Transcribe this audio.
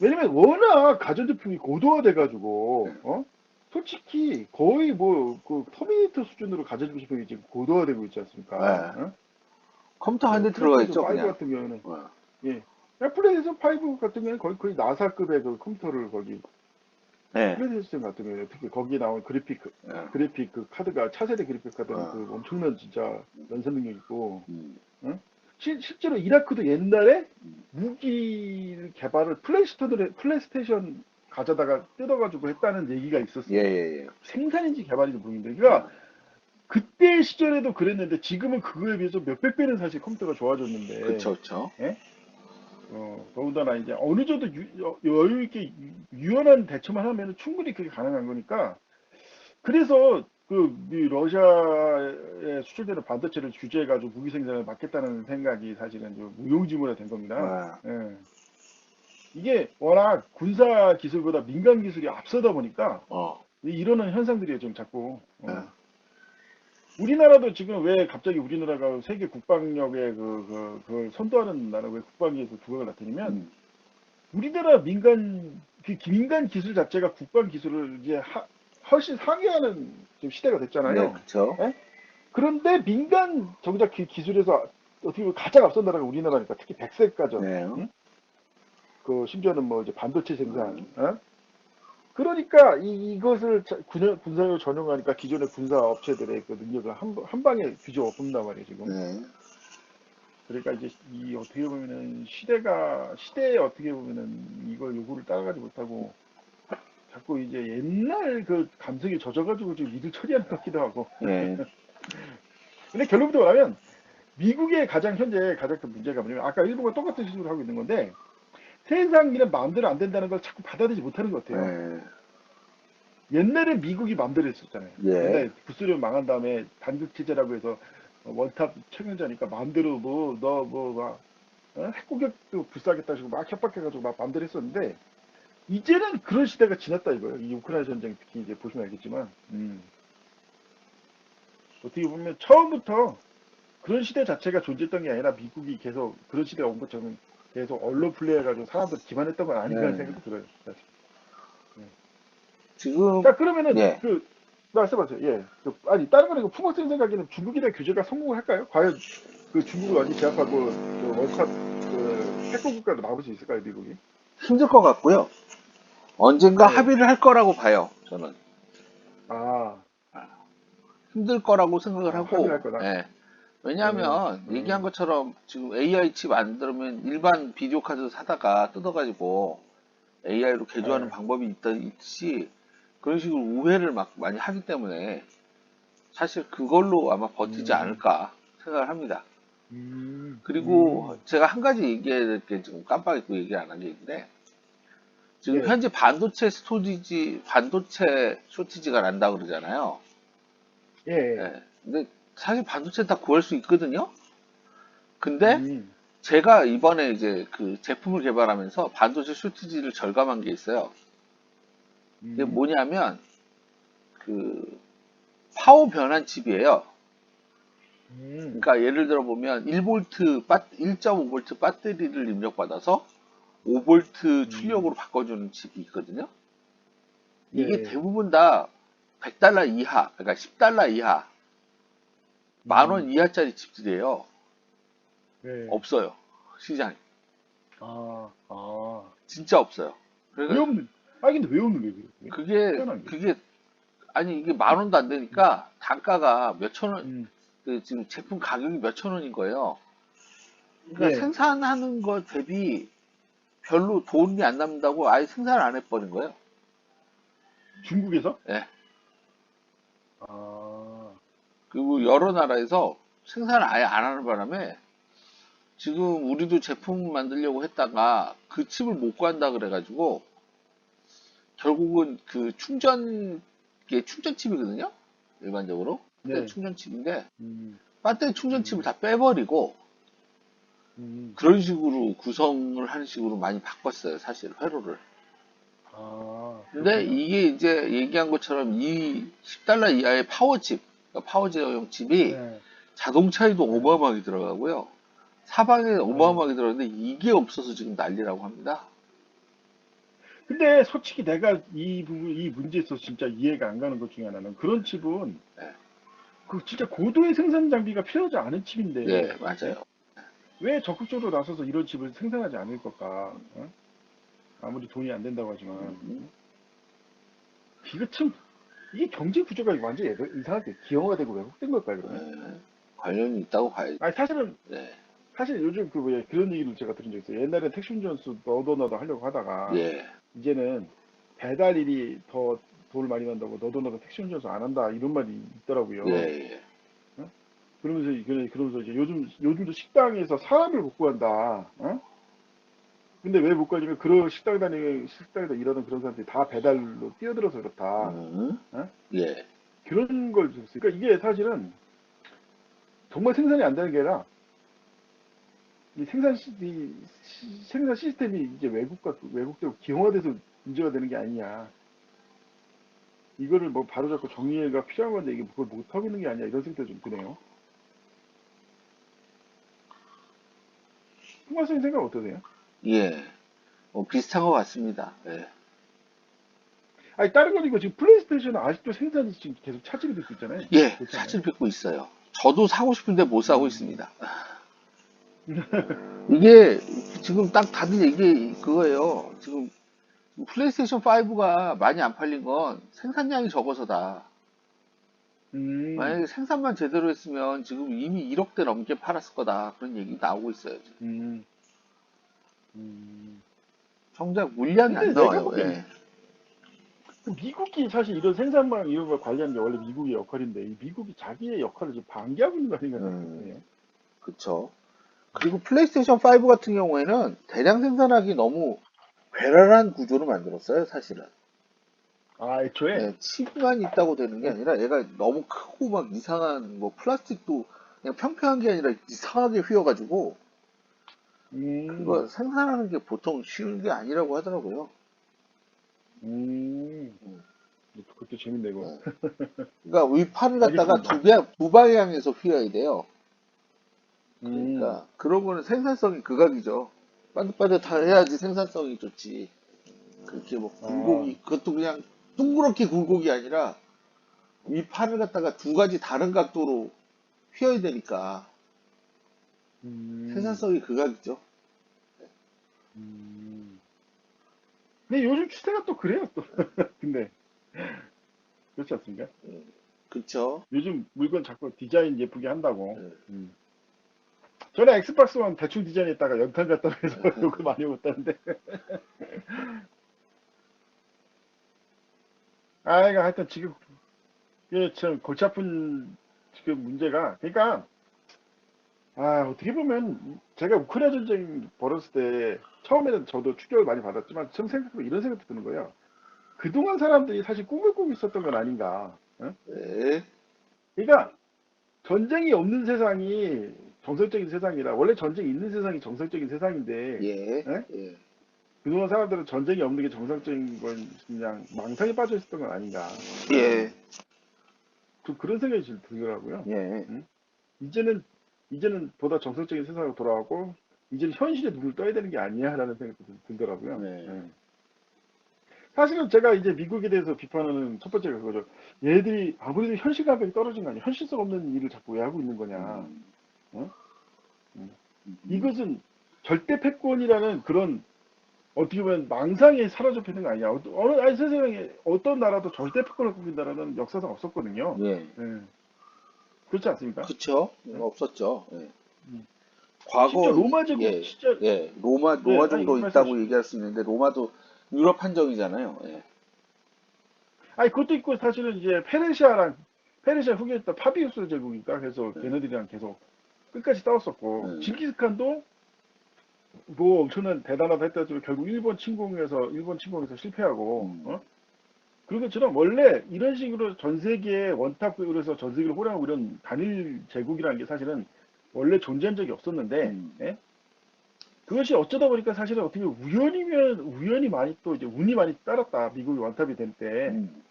왜냐면 워낙 가전제품이 고도화돼가지고 어 솔직히 거의 뭐그 터미네이터 수준으로 가전제품이 지금 고도화되고 있지 않습니까? 네. 어? 컴퓨터 한 대 들어가 있죠, 파이브 그냥. 같은 경우는 어. 예. 플레이스테이션 5 같은 경우는 거의, 거의 나사급의 그 컴퓨터를 거기 네. 플레이스테이션 같은 경우는 특히 거기 나온 그래픽 네. 그래픽 그 카드가 차세대 그래픽 카드는 어. 그 엄청난 진짜 연산 능력 있고 음. 실, 실제로 이라크도 옛날에 무기 개발을 플레이스테이션 플레이스테이션 가져다가 뜯어가지고 했다는 얘기가 있었어요. 예, 예, 예. 생산인지 개발인지 모르겠는데 그러니까 그때 시절에도 그랬는데 지금은 그거에 비해서 몇백 배는 사실 컴퓨터가 좋아졌는데 그쵸. 어, 더군다나 이제 어느 정도 유, 여- 여유 있게 유- 유연한 대처만 하면 충분히 그게 가능한 거니까 그래서 그이 러시아에 수출되는 반도체를 규제해가지고 무기 생산을 막겠다는 생각이 사실은 좀 무용지물화 된 겁니다. 아, 예. 이게 워낙 군사 기술보다 민간 기술이 앞서다 보니까 어. 이- 이러는 현상들이 좀 자꾸 어. 네. 우리나라도 지금 왜 갑자기 우리나라가 세계 국방력에 그, 그, 그 선도하는 나라 왜 국방위에서 두각을 나타내면 음. 우리나라 민간 그 민간 기술 자체가 국방 기술을 이제 하- 훨씬 상회하는 지금 시대가 됐잖아요. 네, 그쵸. 그런데 민간 정작 그 기술에서 어떻게 보면 가장 앞선 나라가 우리나라니까 특히 백색 가전 네. 응? 그 심지어는 뭐 이제 반도체 생산 어? 그러니까 이, 이것을 자- 군, 군사력을 전용하니까 기존의 군사 업체들의 그 능력을 한, 한 방에 뒤집어 엎는단 말이에요 지금 네. 그러니까 이제 이 어떻게 보면은 시대가 시대에 어떻게 보면은 이걸 요구를 따라가지 못하고 자꾸 이제 옛날 그 감성에 젖어가지고 지금 일을 처리하는 것 같기도 하고 네. 근데 결론부터 말하면 미국의 가장 현재 가장 큰 문제가 뭐냐면 아까 일본과 똑같은 식으로 하고 있는 건데 세상 일은 마음대로 안 된다는 걸 자꾸 받아들이지 못하는 것 같아요. 네. 옛날에 미국이 마음대로 했었잖아요. 예. 옛날에 부스련 망한 다음에 단극 체제라고 해서 어, 원탑 책임자니까 마음대로 뭐 너뭐 막 핵공격도 불사하겠다 시고 막 협박해가지고 막 마음대로 했었는데 이제는 그런 시대가 지났다 이거예요. 이 우크라이나 전쟁 특히 이제 보시면 알겠지만 음. 어떻게 보면 처음부터 그런 시대 자체가 존재했던 게 아니라 미국이 계속 그런 시대가 온 것처럼 계속 언론 플레이해가지고 사람들 기만했던 건 아닌가 하는 네. 생각이 들어요. 사실. 지금, 자 그러면은 예. 그 말씀하세요. 예. 그, 아니 다른 거는 풍학생 생각에는 중국에 대한 규제가 성공을 할까요? 과연 그 중국을 완전 히 제압하고 그 월컵 그 핵국 국가로 나올 수 있을까요, 미국이? 힘들 것 같고요. 언젠가 네. 합의를 할 거라고 봐요, 저는. 아, 힘들 거라고 생각을 아, 하고. 합의를 할 거다? 예. 왜냐하면 음, 음. 얘기한 것처럼 지금 AI 칩 만들면 일반 비디오 카드 사다가 뜯어가지고 AI로 개조하는 네. 방법이 있다, 있듯이 그런 식으로 우회를 막 많이 하기 때문에 사실 그걸로 아마 버티지 음. 않을까 생각을 합니다. 음, 그리고 음, 제가 한 가지 얘기해야 될 게 지금 깜빡 잊고 얘기 안 한 게 있는데 지금 예. 현재 반도체 스토리지, 반도체 쇼티지가 난다 그러잖아요. 예, 예. 예. 근데 사실 반도체 다 구할 수 있거든요. 근데 음, 제가 이번에 이제 그 제품을 개발하면서 반도체 쇼티지를 절감한 게 있어요. 이게 음, 뭐냐면 그 파워 변환 칩이에요. 음, 그러니까 예를 들어 보면 1V, 1.5V 배터리를 입력받아서 5V 출력으로 바꿔주는 칩이 있거든요. 이게 예. 대부분 다 100달러 이하, 그러니까 10달러 이하, 만원 음, 이하짜리 칩들이에요. 예. 없어요. 시장에. 아, 아. 진짜 없어요. 왜 그러니까 없는? 아 근데 왜 없는 거예요? 그게? 그게, 희한한 게. 그게, 아니, 이게 만 원도 안 되니까 단가가 몇천 원, 음, 그 지금 제품 가격이 몇천 원인 거예요. 그러니까 예. 생산하는 것 대비 별로 돈이 안 남는다고 아예 생산을 안 해버린 거예요. 중국에서? 예. 아, 그리고 여러 나라에서 생산을 아예 안 하는 바람에 지금 우리도 제품 만들려고 했다가 그 칩을 못 구한다 그래가지고 결국은 그 충전, 이게 충전 칩이거든요? 일반적으로. 네. 충전 칩인데 음, 배터리 충전 칩을 다 빼버리고 음, 그런 식으로 구성을 하는 식으로 많이 바꿨어요, 사실 회로를. 아. 근데. 이게 이제 얘기한 것처럼 이 10달러 이하의 파워칩, 그러니까 파워 제어용 칩이 네. 자동차에도 어마어마하게 들어가고요. 사방에 어마어마하게 들어가는데 이게 없어서 지금 난리라고 합니다. 근데 솔직히 내가 이 부분, 이 문제에서 진짜 이해가 안 가는 것 중에 하나는 그런 칩은 네. 그 진짜 고도의 생산 장비가 필요하지 않은 칩인데 네, 맞아요. 왜 적극적으로 나서서 이런 칩을 생산하지 않을 걸까? 어? 아무리 돈이 안 된다고 하지만 참 이게 경제 구조가 완전 히 이상하게 기형화 되고 왜곡된 걸까요? 그러면? 네, 관련이 있다고 봐야죠. 아니 사실은 네. 사실 요즘 그 뭐야 그런 얘기를 제가 들은 적 있어요. 옛날에 택시 운전수 너도 너도 하려고 하다가 예. 이제는 배달 일이 더 돈을 많이 난다고 너도 너도 택시 운전수 안 한다 이런 말이 있더라고요. 예, 예. 그러면서 이게- 그러면서 이제 요즘 요즘도 식당에서 사람을 못 구한다. 어? 근데 왜 못 구하냐면 그런 식당 다니 식당에서 일하는 그런 사람들이 다 배달로 뛰어들어서 그렇다. 음. 어? 예. 그런 걸 줬어요. 그러니까 이게 사실은 정말 생산이 안 되는 게 아니라 이 생산 시, 이 시- 생산 시스템이 이제 외국과 외국되고 기형화돼서 문제가 되는 게 아니냐. 이거를 뭐 바로잡고 정리가 필요한 건데 이게 그걸 못 하고 있는 게 아니야 이런 생각이 좀 드네요. 선생 생각 어떠세요? 예. 뭐 비슷한 것 같습니다. 예. 아니 다른 건 이거 지금 플레이스테이션은 아직도 생산이 지금 계속 차질이 되고 있잖아요. 예, 그렇잖아요. 차질 빚고 있어요. 저도 사고 싶은데 못 사고 있습니다. 이게 지금 딱 다들 얘기 그거예요. 지금 플레이스테이션 5가 많이 안 팔린 건 생산량이 적어서다. 음, 만약에 생산만 제대로 했으면 지금 이미 1억대 넘게 팔았을 거다. 그런 얘기 나오고 있어요. 지금. 음, 음. 정작 물량이 안 나와요. 예. 그 미국이 사실 이런 생산망 이런 걸 관리하는 게 원래 미국의 역할인데 이 미국이 자기의 역할을 지금 방기하고 있는 거 아닌가 음. 생각해요. 그쵸. 그리고 플레이스테이션 5 같은 경우에는 대량 생산하기 너무 괴랄한 구조를 만들었어요, 사실은. 아 애초에 네, 칩만 있다고 되는 게 아니라 얘가 너무 크고 막 이상한 뭐 플라스틱도 그냥 평평한 게 아니라 이상하게 휘어가지고 음, 그거 생산하는 게 보통 쉬운 게 아니라고 하더라고요. 음, 그것도 재밌네 이거. 네. 그러니까 위판을 갖다가. 두, 배, 두 방향에서 휘어야 돼요. 음, 그러니까 그런 거는 생산성이 극악이죠. 반듯반듯해야지 생산성이 좋지. 그렇게 뭐 굴곡이 그것도 그냥 둥그렇게 굴곡이 아니라 위판을 갖다가 두 가지 다른 각도로 휘어야 되니까 음, 생산성이 극악이죠. 음. 근데 요즘 추세가 또 그래요 또. 근데 그렇지 않습니까? 그쵸? 요즘 물건 자꾸 디자인 예쁘게 한다고. 네. 음. 저는 엑스박스만 대충 디자인했다가 연탄 갖다 해서 욕을 많이 먹었다는데. 아, 이거 하여튼 지금 이게 참 골치 아픈 지금 문제가 그러니까 아 어떻게 보면 제가 우크라이나 전쟁 벌었을 때 처음에는 저도 충격을 많이 받았지만 지금 생각해보면 이런 생각도 드는 거예요. 그동안 사람들이 사실 꿈을 꾸고 있었던 건 아닌가. 응? 네. 그러니까 전쟁이 없는 세상이 정상적인 세상이라 원래 전쟁이 있는 세상이 정상적인 세상인데 예. 네? 예. 그동안 사람들은 전쟁이 없는 게 정상적인 건 그냥 망상에 빠져 있었던 건 아닌가 예. 좀 그런 생각이 좀 들더라고요 예. 이제는 이제는 보다 정상적인 세상으로 돌아가고 이제는 현실에 눈을 떠야 되는 게 아니야라는 생각이 좀 들더라고요 네. 예. 사실은 제가 이제 미국에 대해서 비판하는 첫 번째가 그거죠 얘들이 아무래도 현실 감각이 떨어진 거 아니야 현실성 없는 일을 자꾸 왜 하고 있는 거냐 음. 어? 음. 이것은 절대 패권이라는 그런 어떻게 보면 망상에 사로잡혀 있는 거 아니야. 어느 아니 세상에 어떤 나라도 절대 패권을 갖고 있다라는 역사상 없었거든요. 예. 예. 그렇지 않습니까? 그쵸? 없었죠. 예. 음. 과거 로마 제국 예. 진짜 예, 로마 네, 로마 아니, 정도 말씀하세요. 있다고 얘기할 수 있는데 로마도 유럽 한정이잖아요. 예. 아니 그것도 있고 사실은 이제 페르시아랑 페르시아 후계였던 파비우스 제국이니까 그래서 네. 걔네들이랑 계속 끝까지 싸웠었고 네. 징기스칸도 뭐 엄청난 대단하다 했다지만 결국 일본 침공에서 일본 침공에서 실패하고 음. 어? 그런 것처럼 원래 이런 식으로 전 세계에 원탑으로 해서 전 세계를 호령하고 이런 단일 제국이라는 게 사실은 원래 존재한 적이 없었는데 음. 예? 그것이 어쩌다 보니까 사실은 어떻게 우연이면 우연히 많이 또 이제 운이 많이 따랐다 미국이 원탑이 될때 음.